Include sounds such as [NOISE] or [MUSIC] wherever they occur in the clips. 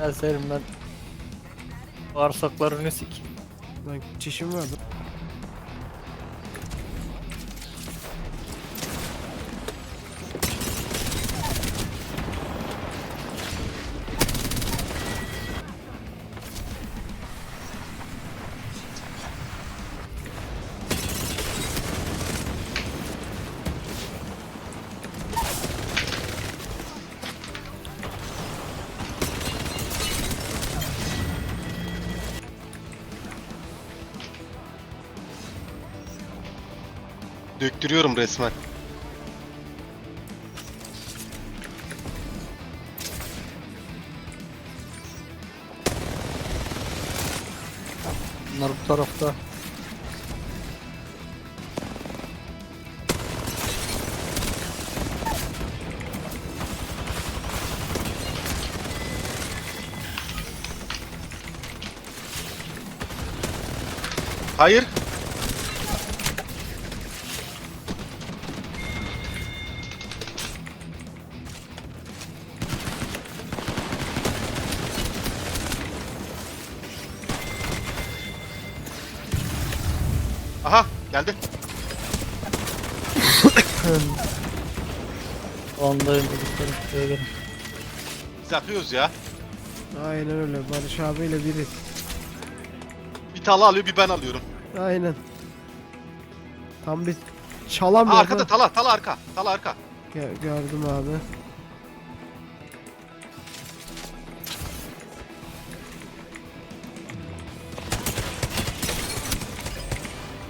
Ben serim ben. Bağırsaklarını sik. Lan çişim vardı. Döktürüyorum resmen. Bunlar bu tarafta. Hayır. Aha geldi. O andayım dediklerim. Şuraya gelin. Biz akıyoruz ya. Aynen öyle. Barış abiyle biri. Bir tala alıyor bir ben alıyorum. Aynen. Tam bir çalamıyor. arkada tala tala arka. Tala arka. Gö- gördüm abi.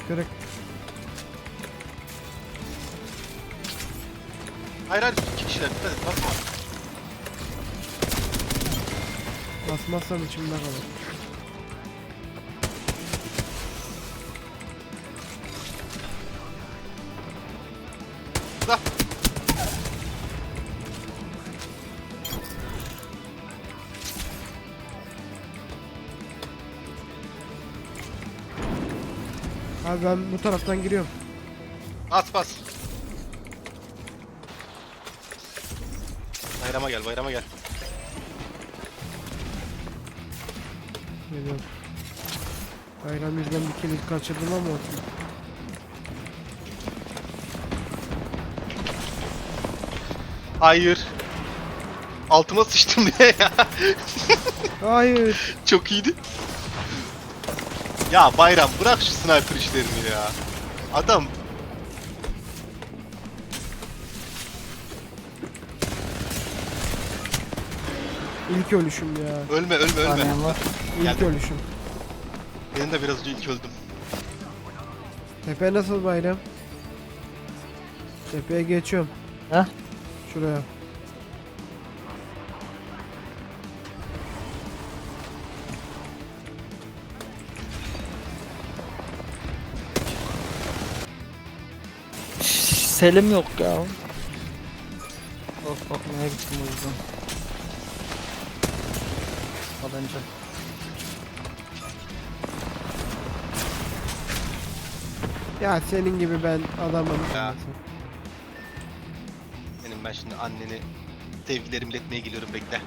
Kırık. Hayır hayır iki kişiler dikkat et basma. Basmazsam içimde kalır. Abi ben bu taraftan giriyorum. Bas bas. Bayrama gel bayrama gel. Geliyorum. Bayram yüzden bir kilit kaçırdım ama olsun. Hayır. Altıma sıçtım [LAUGHS] diye ya. Hayır. Çok iyiydi. Ya Bayram bırak şu sniper işlerini ya. Adam İlk ölüşüm ya. ölme ölme ölme. Saniyen var. İlk Geldim. ölüşüm. Benim de biraz önce ilk öldüm. Tepe nasıl bayram? Tepeye geçiyorum. Heh. Şuraya. Selim yok ya. Bak bakmaya gittim o yüzden. Alınca. Ya senin gibi ben adamım. Ya. Benim ben şimdi anneni sevgilerimi iletmeye geliyorum bekle.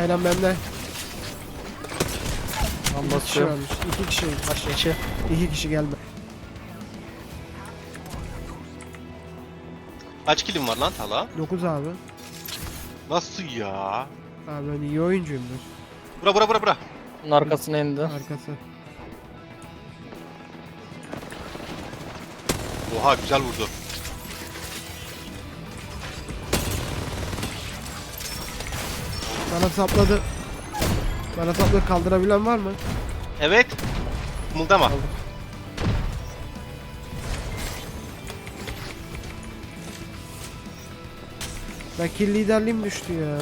Bayram bende. Ben İki kişi basıyorum. İki kişi. Baş içi. İki kişi gelme. Kaç kilim var lan Tala? 9 abi. Nasıl ya? Abi ben iyi oyuncuyumdur. Bura bura bura bura. Bunun arkasına indi. Arkası. Oha güzel vurdu. Bana sapladı. Bana sapladı kaldırabilen var mı? Evet. Kımıldama. Kaldır. Ben kill liderliğim düştü ya.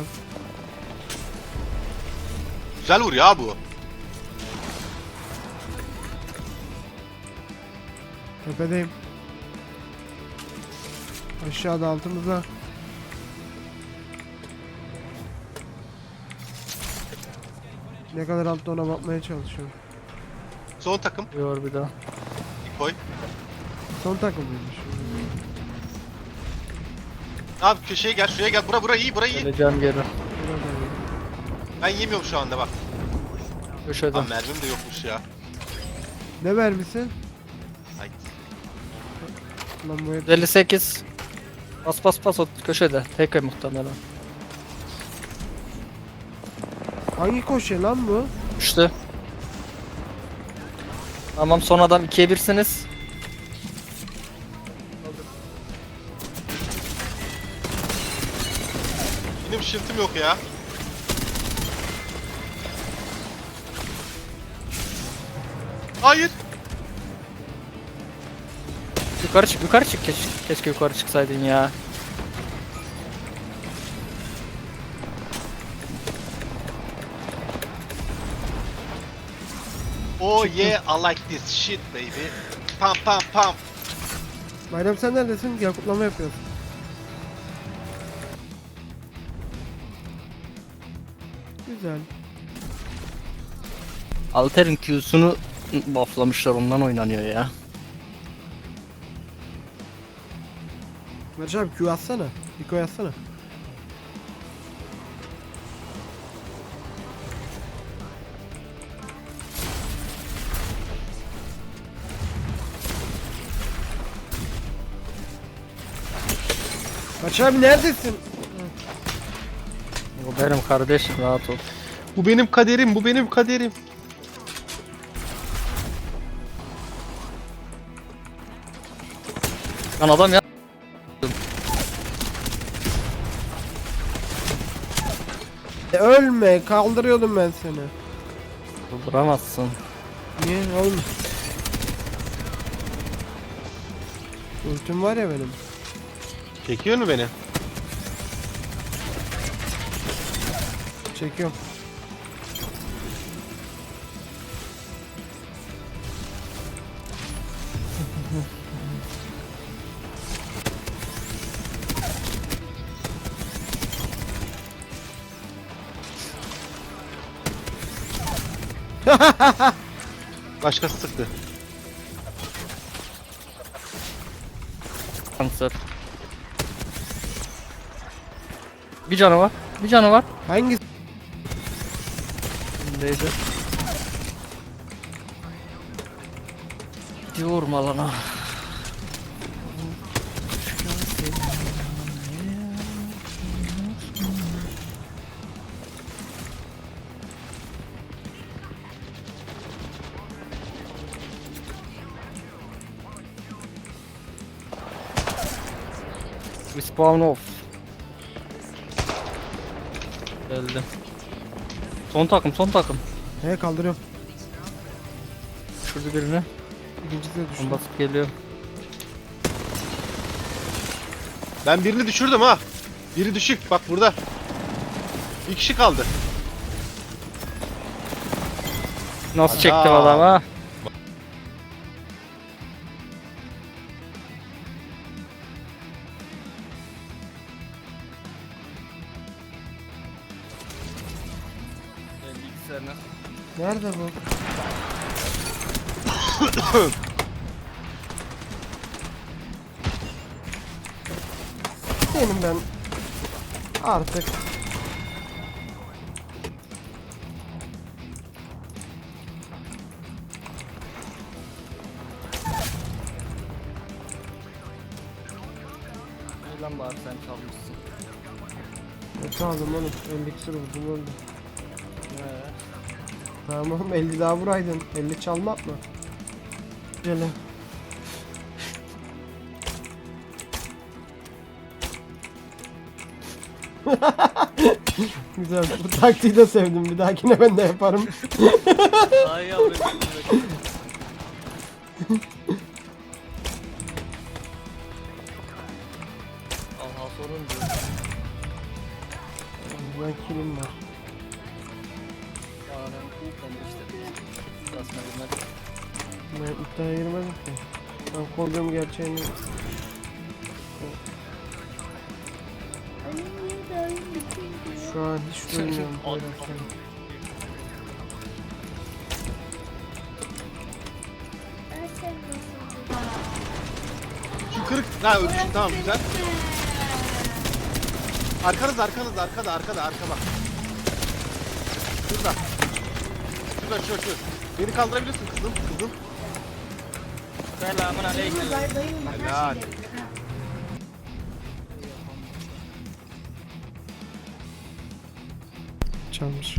Güzel vur ya bu. Tepedeyim. Aşağıda altımızda. Ne kadar altta ona bakmaya çalışıyorum. Son takım. Yor bir daha. Bir koy. Son takım mıymış? Abi köşeye gel şuraya gel. Bura bura iyi bura iyi. Geleceğim geri. Ben yemiyorum şu anda bak. Köşede. Lan mermim de yokmuş ya. Ne vermişsin? Ay. Lan bu herif- 58. Bas bas bas o köşede. Tek muhtemelen. Hangi koşuyor lan bu? Düştü. Tamam son adam 2'ye 1'siniz. Benim şıltım yok ya. Hayır. Yukarı çık yukarı çık keşke, keşke yukarı çıksaydın ya. Oh yeah I like this shit baby. Pam pam pam. Bayram sen neredesin? Gel kutlama yapıyoruz. Güzel. Alter'in Q'sunu bufflamışlar ondan oynanıyor ya. Barış abi Q atsana. Iko yazsana. Barış abi neredesin? Bu benim kardeşim rahat ol. Bu benim kaderim bu benim kaderim. Lan adam ya. E, ölme kaldırıyordum ben seni. Durduramazsın. Niye oğlum? Ultim var ya benim. Çekiyor mu beni? Çekiyorum. Başkası sıktı. Kanser. Bir canı var. Bir canı var. Hangisi? Neydi? Yorma lan ha. Respawn off. Geldi. Son takım, son takım. He kaldırıyorum. Şurada birini. İkincisi de düştü. Basıp geliyor. Ben birini düşürdüm ha. Biri düşük bak burada. Bir kişi kaldı. Nasıl Ana. çektim adam ha? Nerede bu? Benim ben artık Lan bari sen çalmışsın. ne çaldım oğlum 50 küsur vurdum öldü. Tamam 50 daha vuraydın 50 çalmak mı? Gel lan. [LAUGHS] Güzel bu taktiği de sevdim bir dahakine ben de yaparım. [LAUGHS] Ay yavrum. Aha sorun diyor. Ben kilim var. Ben iddiaya girmedim ki. Ben kolyem gerçeğini... Şu an hiç duymuyorum. Şu kırık. Ha öldü. Tamam güzel. Arkanız arkanız arkada arkada arka bak. Şurada şurada şurada. Beni kaldırabilirsin kızım kızım. Selamun aleyküm. Helal. Çalmış.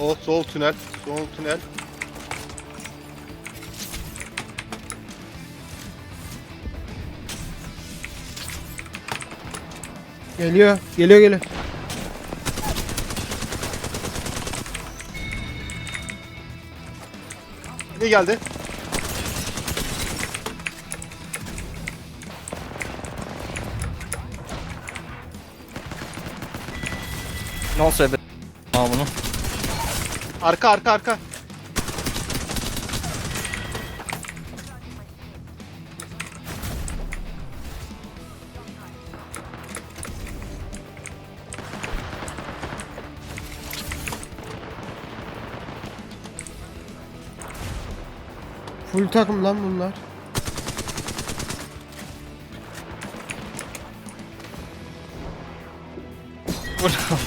O sol tünel. Sol tünel. Geliyor. Geliyor geliyor. Ne geldi? Nasıl ebe? Aa bunu. Arka arka arka. Full takım lan bunlar.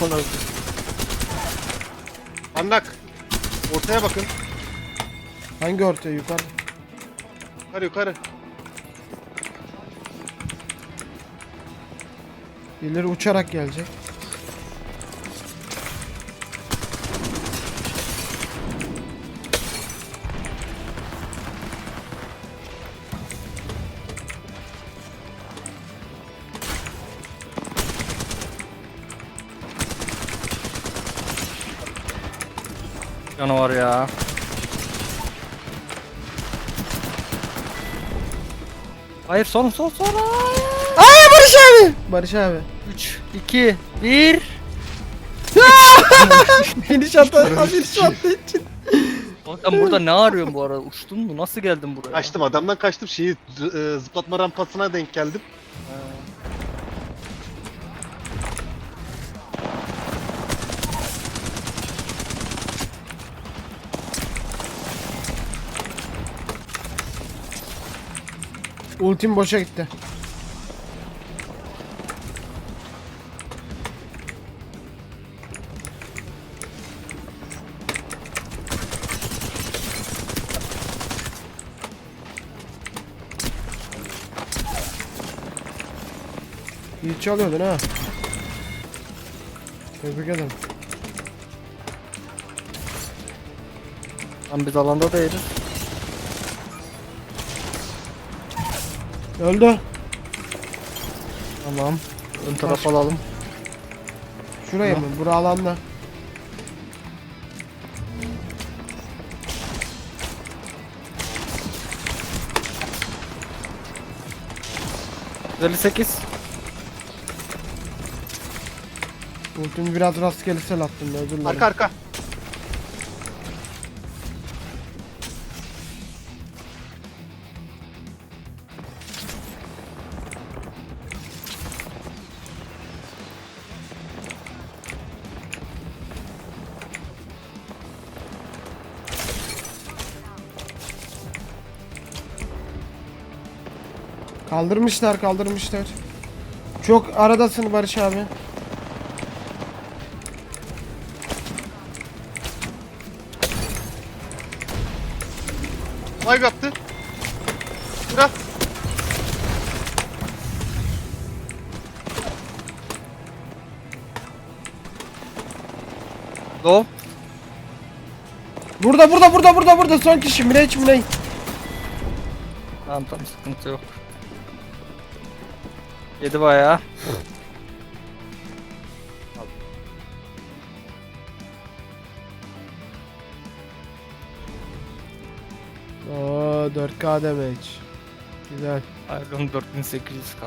Amına Andak. Ortaya bakın. Hangi ortaya yukarı? Yukarı yukarı. Birileri uçarak gelecek. Canavar ya. Hayır son son son. Ay Barış abi. Barış abi. 3 2 1 Finish atı, finish attığı için. Sen burada ne arıyorsun bu arada? Uçtun mu? Nasıl geldin buraya? Kaçtım adamdan kaçtım şeyi e, zıplatma rampasına denk geldim. Ultim boşa gitti. İyi çalıyordun ha. Tebrik ederim. Lan biz alanda değiliz. Öldü. Tamam. Ön taraf alalım. Şuraya mı? Bura alanda. 58. Ultimi biraz rastgele sel attım. Özür dilerim. Arka arka. Kaldırmışlar kaldırmışlar. Çok aradasın Barış abi. Live yaptı. Şura. Low. Burada burada burada burada burada son kişi Mirage Mirage. Tamam tamam sıkıntı yok. Yedi bayağı. Oo 4K damage. Güzel. Iron 4800k.